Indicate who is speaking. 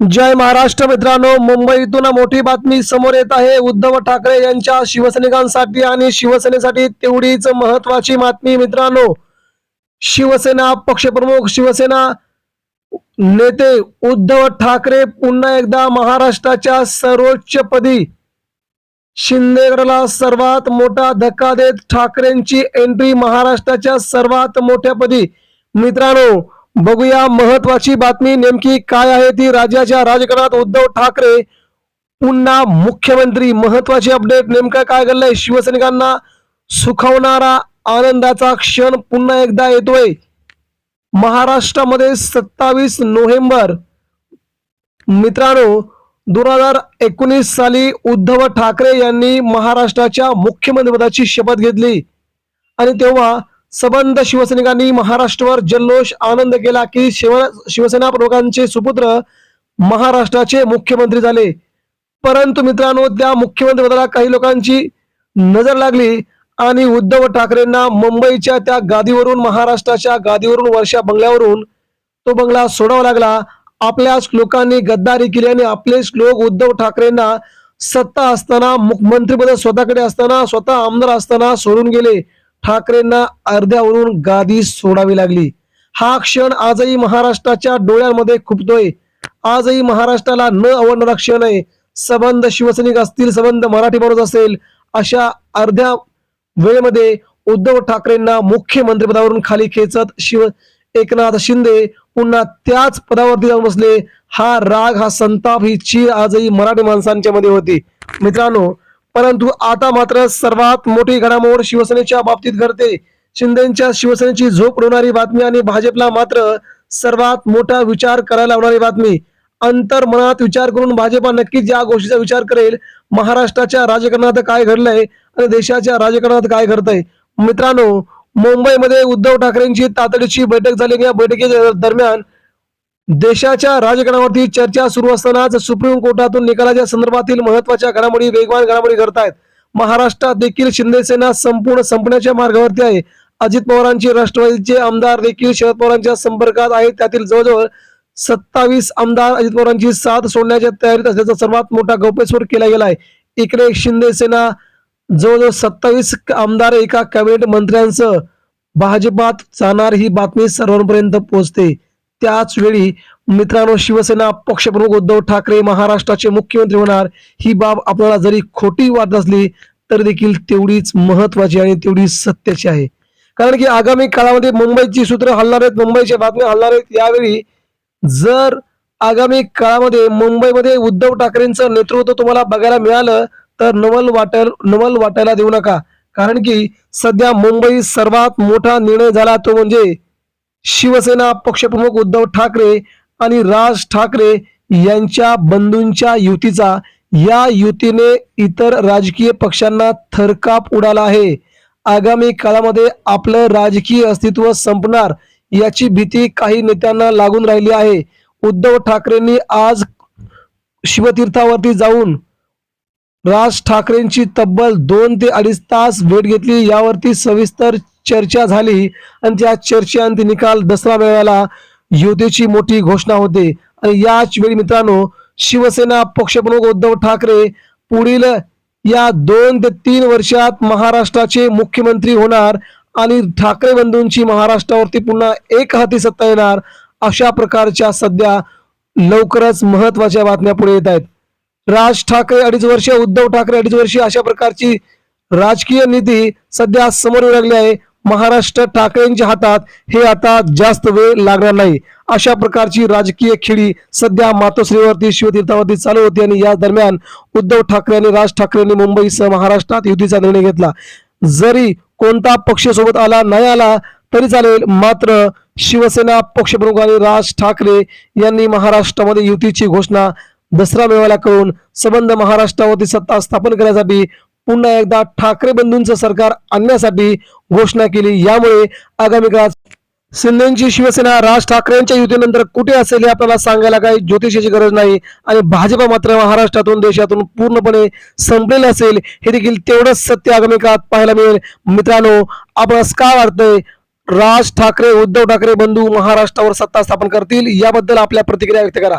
Speaker 1: जय महाराष्ट्र मित्रांनो मुंबईतून मोठी बातमी समोर येत आहे. उद्धव ठाकरे यांच्या शिवसैनिकांसाठी आणि शिवसेनेसाठी तेवढीच महत्वाची बातमी मित्रांनो. शिवसेना पक्षप्रमुख शिवसेना नेते उद्धव ठाकरे पुन्हा एकदा महाराष्ट्राच्या सर्वोच्च पदी. शिंदेगडला सर्वात मोठा धक्का देत ठाकरेंची एंट्री महाराष्ट्राच्या सर्वात मोठ्या पदी. मित्रांनो बघूया महत्वाची बातमी नेमकी काय आहे ती राज्याच्या राजकारणात उद्धव ठाकरे पुन्हा मुख्यमंत्री. महत्वाची अपडेट नेमकं काय घडलंय? शिवसैनिकांना सुखवणारा आनंदाचा क्षण पुन्हा एकदा येतोय. महाराष्ट्रामध्ये सत्तावीस नोव्हेंबर. मित्रांनो दोन हजार एकोणीस साली उद्धव ठाकरे यांनी महाराष्ट्राच्या मुख्यमंत्रीपदाची शपथ घेतली. आणि तेव्हा सबंध शिवसैनिकांनी महाराष्ट्रावर जल्लोष आनंद केला की शिव शिवसेना प्रमुखांचे सुपुत्र महाराष्ट्राचे मुख्यमंत्री झाले. परंतु मित्रांनो त्या मुख्यमंत्रीपदाला काही लोकांची नजर लागली आणि उद्धव ठाकरेंना मुंबईच्या त्या गादीवरून महाराष्ट्राच्या गादीवरून वर्षा बंगल्यावरून तो बंगला सोडावा लागला. आपल्याच लोकांनी गद्दारी केली आणि आपलेच लोक उद्धव ठाकरेंना सत्ता असताना मुख्यमंत्रीपद स्वतःकडे असताना स्वतः आमदार असताना सोडून गेले. ठाकरेंना अर्ध्यावरून गादी सोडावी लागली. हा क्षण आजही महाराष्ट्राच्या डोळ्यांमध्ये खुपतोय. आजही महाराष्ट्राला न आवडणारा क्षण आहे. संबंध शिवसैनिक असतील संबंध मराठी माणूस असेल अशा अर्ध्या वेळेमध्ये उद्धव ठाकरेंना मुख्यमंत्रीपदावरून खाली खेचत शिव एकनाथ शिंदे पुन्हा त्याच पदावरती जाऊन बसले. हा राग हा संताप ही चीर आजही मराठी माणसांच्या मध्ये होती. मित्रांनो परंतु आता मात्र सर्वात मोठी घडामोड शिवसेनेच्या बाबतीत घडते. शिंदेच्या शिवसेनेची झोप उडवणारी बातमी आणि भाजपला मात्र सर्वात मोठा विचार करायला लावणारी बातमी. अंतर मनात विचार करून भाजपा नक्कीच या गोष्टीचा विचार करेल. महाराष्ट्राच्या राजकारणात काय घडलंय आणि देशाच्या राजकारणात काय घडतंय? मित्रांनो मुंबईमध्ये उद्धव ठाकरेंची तातडीची बैठक झाली या बैठकीच्या दरम्यान देशाच्या राजकारणावरती चर्चा सुरू असतानाच सुप्रीम कोर्टातून निकालाच्या संदर्भातील महत्त्वाच्या घडामोडी वेगवान घडामोडी घडतायत महाराष्ट्रात देखील शिंदेसेना संपूर्ण संपण्याच्या मार्गावरती आहे. अजित पवारांचे राष्ट्रवादीचे आमदार देखील शरद पवारांच्या संपर्कात आहेत. त्यातील जवळजवळ सत्तावीस आमदार अजित पवारांची साथ सोडण्याच्या तयारीत असल्याचा सर्वात मोठा गौप्यस्फोट केला गेला आहे. इकडे शिंदेसेना जवळजवळ सत्तावीस आमदार एका कॅबिनेट मंत्र्यांसह भाजपात जाणार ही बातमी सर्वांपर्यंत पोहोचते. त्याच वेळी मित्रांनो शिवसेना पक्षप्रमुख उद्धव ठाकरे महाराष्ट्राचे मुख्यमंत्री होणार. ही बाब आपल्याला जरी खोटी वाटत असली तरी देखील तेवढीच महत्वाची आणि तेवढी सत्याची आहे. कारण की आगामी काळामध्ये मुंबईची सूत्र हलणार आहेत मुंबईच्या बातम्या हलणार आहेत. यावेळी जर आगामी काळामध्ये मुंबईमध्ये उद्धव ठाकरेंचं नेतृत्व तुम्हाला बघायला मिळालं तर नवल वाटेल नवल वाटायला देऊ नका. कारण की सध्या मुंबई सर्वात मोठा निर्णय झाला तो म्हणजे शिवसेना पक्षप्रमुख उद्धव ठाकरे आणि राज ठाकरे यांच्या बंधूंच्या युतीचा या युतीने इतर राजकीय पक्षांना थरकाप उडाला आहे. आगामी काळामध्ये आपलं राजकीय अस्तित्व संपणार याची भीती काही नेत्यांना लागून राहिली आहे. उद्धव ठाकरेंनी आज शिवतीर्थावरती जाऊन राज ठाकरेंची तब्बल दोन ते अडीच तास भेट घेतली. यावरती सविस्तर चर्चा झाली आणि त्या चर्चेअंती निकाल दसरा मेळाव्याला युतीची मोठी घोषणा होते. आणि याच वेळी मित्रांनो शिवसेना पक्षप्रमुख उद्धव ठाकरे पुढील या दोन ते तीन वर्षात महाराष्ट्राचे मुख्यमंत्री होणार आणि ठाकरे बंधूंची महाराष्ट्रावरती पुन्हा एक हाती सत्ता येणार अशा प्रकारच्या सध्या लवकरच महत्त्वाच्या बातम्या पुढे येत आहेत. राज ठाकरे अडीच वर्ष उद्धव ठाकरे अडीच वर्ष अशा प्रकारची राजकीय नीती सध्या समोर लागली आहे. महाराष्ट्र ठाकरेंच्या हातात हे आता जास्त वेळ लागणार नाही. अशा प्रकारची राजकीय खेळी सध्या मातोश्रीवरती शिवतीर्थावरती चालू होती आणि या दरम्यान उद्धव ठाकरे आणि राज ठाकरेंनी मुंबईसह महाराष्ट्रात युतीचा निर्णय घेतला. जरी कोणता पक्ष सोबत आला नाही आला तरी चालेल. मात्र शिवसेना पक्षप्रमुख आणि राज ठाकरे यांनी महाराष्ट्रामध्ये युतीची घोषणा दसरा मेळाव्याला करून संबंध महाराष्ट्रावरती सत्ता स्थापन करण्यासाठी पुन्हा एकदा ठाकरे बंधूंचं सरकार आणण्यासाठी घोषणा केली. यामुळे आगामी काळात शिंदेची शिवसेना राज ठाकरेंच्या युतीनंतर कुठे असेल हे आपल्याला सांगायला काही ज्योतिषाची गरज नाही आणि भाजपा मात्र महाराष्ट्रातून देशातून पूर्णपणे संपलेले असेल हे देखील तेवढंच सत्य आगामी काळात पाहायला मिळेल. मित्रांनो आपणास काय वाटतंय? राज ठाकरे उद्धव ठाकरे बंधू महाराष्ट्रावर सत्ता स्थापन करतील? याबद्दल आपल्या प्रतिक्रिया व्यक्त करा.